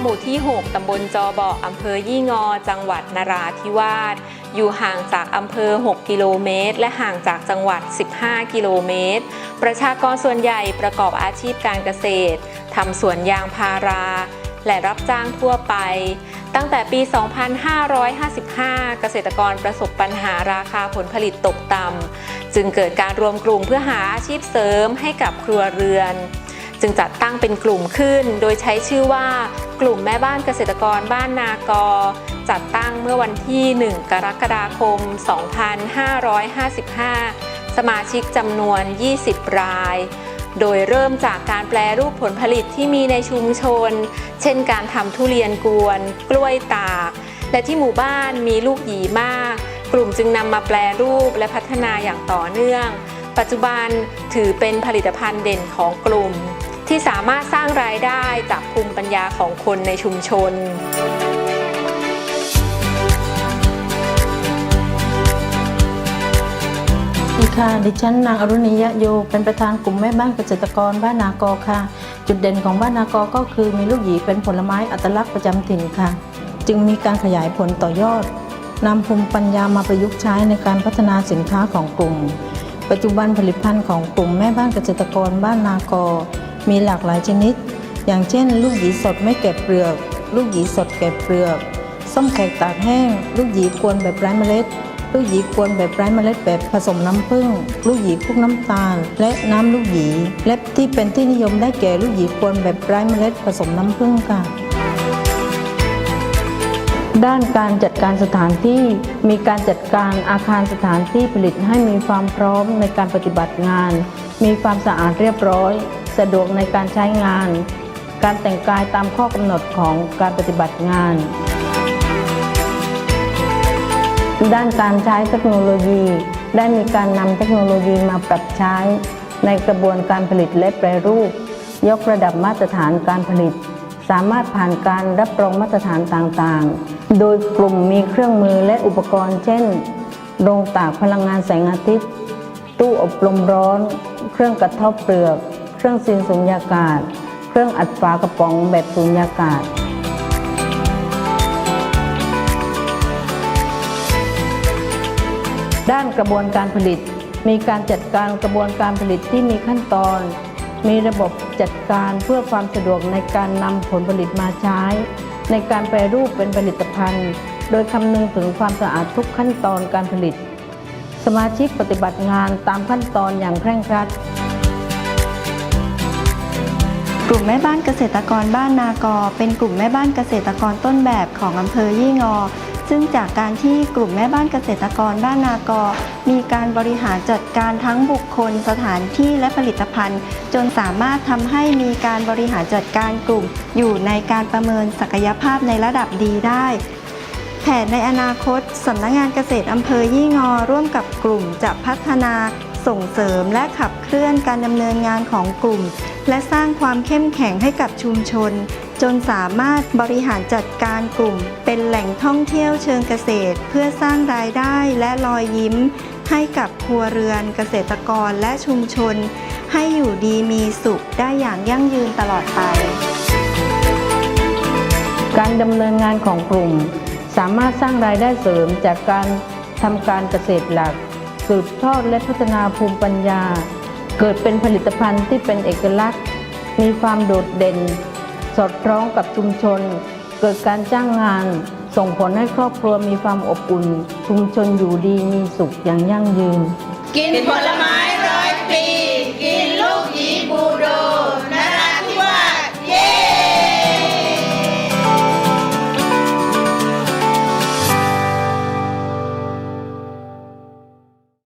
หมู่ที่ 6 ตำบลจอเบาะอำเภอยี่งอ จังหวัดนราธิวาส อยู่ห่างจากอำเภอ 6 กิโลเมตร และห่างจากจังหวัด 15 กิโลเมตร ประชากรส่วนใหญ่ประกอบอาชีพการเกษตร ทำสวนยางพารา และรับจ้างทั่วไป ตั้งแต่ปี 2555 เกษตรกรประสบปัญหาราคาผลผลิตตกต่ำ จึงเกิดการรวมกลุ่มเพื่อหาอาชีพเสริมให้กับครัวเรือน จึงจัดตั้งเป็นกลุ่มขึ้น โดยใช้ชื่อว่ากลุ่มแม่บ้านเกษตรกรบ้านนากอ จัดตั้งเมื่อวันที่ 1 กรกฎาคม 2555 สมาชิกจำนวน 20 ราย โดยเริ่มจากการแปลรูปผลผลิตที่มีในชุมชน เช่นการทำทุเรียนกวน กล้วยตาก และที่หมู่บ้านมีลูกหยีมาก กลุ่มจึงนำมาแปลรูปและพัฒนาอย่างต่อเนื่อง ปัจจุบันถือเป็นผลิตภัณฑ์เด่นของกลุ่ม ที่สามารถสร้างรายได้จากภูมิปัญญาของคนในชุมชนสวัสดีค่ะ ดิฉันนางอรุณียะโย เป็นประธานกลุ่มแม่บ้านเกษตรกรบ้านนากอค่ะ จุดเด่นของบ้านนากอก็คือมีลูกหยีเป็นผลไม้อัตลักษณ์ประจำถิ่นค่ะ จึงมีการขยายผลต่อยอดนำภูมิปัญญามาประยุกต์ใช้ในการพัฒนาสินค้าของกลุ่ม ปัจจุบันผลิตภัณฑ์ของกลุ่มแม่บ้านเกษตรกรบ้านนากอ มีหลากหลายชนิด อย่างเช่น ลูกหยีสดไม่แกะเปลือก ลูกหยีสดแกะเปลือก ส้มแขกตากแห้ง ลูกหยีกวนแบบไร้เมล็ด ลูกหยีกวนแบบไร้เมล็ดแบบผสมน้ำผึ้ง ลูกหยีคลุกน้ำตาล และน้ำลูกหยี และที่เป็นที่นิยมได้แก่ลูกหยีกวนแบบไร้เมล็ดผสมน้ำผึ้งค่ะด้านการจัดการสถานที่มีการจัดการอาคารสถานที่ผลิตให้มีความพร้อมในการปฏิบัติงาน มีความสะอาดเรียบร้อย สะดวกในการใช้งาน การแต่งกายตามข้อกำหนดของการปฏิบัติงาน ด้านการใช้เทคโนโลยี ได้มีการนำเทคโนโลยีมาปรับใช้ ในกระบวนการผลิตและแปรรูป ยกระดับมาตรฐานการผลิต สามารถผ่านการรับรองมาตรฐานต่างๆ โดยกลุ่มมีเครื่องมือและอุปกรณ์ เช่นโรงตากพลังงานแสงอาทิตย์ ตู้อบลมร้อน เครื่องกระทบเปลือก เครื่องซีนสุญญากาศ เครื่องอัดฝากระป๋องแบบสุญญากาศ ด้านกระบวนการผลิต มีการจัดการกระบวนการผลิตที่มีขั้นตอน มีระบบจัดการเพื่อความสะดวกในการนำผลผลิตมาใช้ ในการแปรรูปเป็นผลิตภัณฑ์ โดยคำนึงถึงความสะอาดทุกขั้นตอนการผลิต สมาชิกปฏิบัติงานตามขั้นตอนอย่างเคร่งครัด กลุ่มแม่บ้านเกษตรกรบ้านนากอ เป็นกลุ่มแม่บ้านเกษตรกรต้นแบบของอำเภอยี่งอ ซึ่งจากการที่กลุ่มแม่บ้านเกษตรกรบ้านนากอ มีการบริหารจัดการทั้งบุคคล สถานที่และผลิตภัณฑ์ จนสามารถทำให้มีการบริหารจัดการกลุ่ม อยู่ในการประเมินศักยภาพในระดับดีได้แผนในอนาคต สำนักงานเกษตรอำเภอยี่งอ ร่วมกับกลุ่มจะพัฒนา ส่งเสริมและขับเคลื่อนการดำเนินงานของกลุ่ม และสร้างความเข้มแข็งให้กับชุมชน จนสามารถบริหารจัดการกลุ่ม เป็นแหล่งท่องเที่ยวเชิงเกษตร เพื่อสร้างรายได้และรอยยิ้ม ให้กับครัวเรือนเกษตรกรและชุมชน ให้อยู่ดีมีสุขได้อย่างยั่งยืนตลอดไป การดำเนินงานของกลุ่ม สามารถสร้างรายได้เสริมจากการทำการเกษตรหลัก สืบทอดและพัฒนาภูมิปัญญา เกิดเป็นผลิตภัณฑ์ที่เป็นเอกลักษณ์ มีความโดดเด่น สอดคล้องกับชุมชน เกิดการจ้างงาน ส่งผลให้ครอบครัวมีความอบอุ่น ชุมชนอยู่ดีมีสุขอย่างยั่งยืน กินผล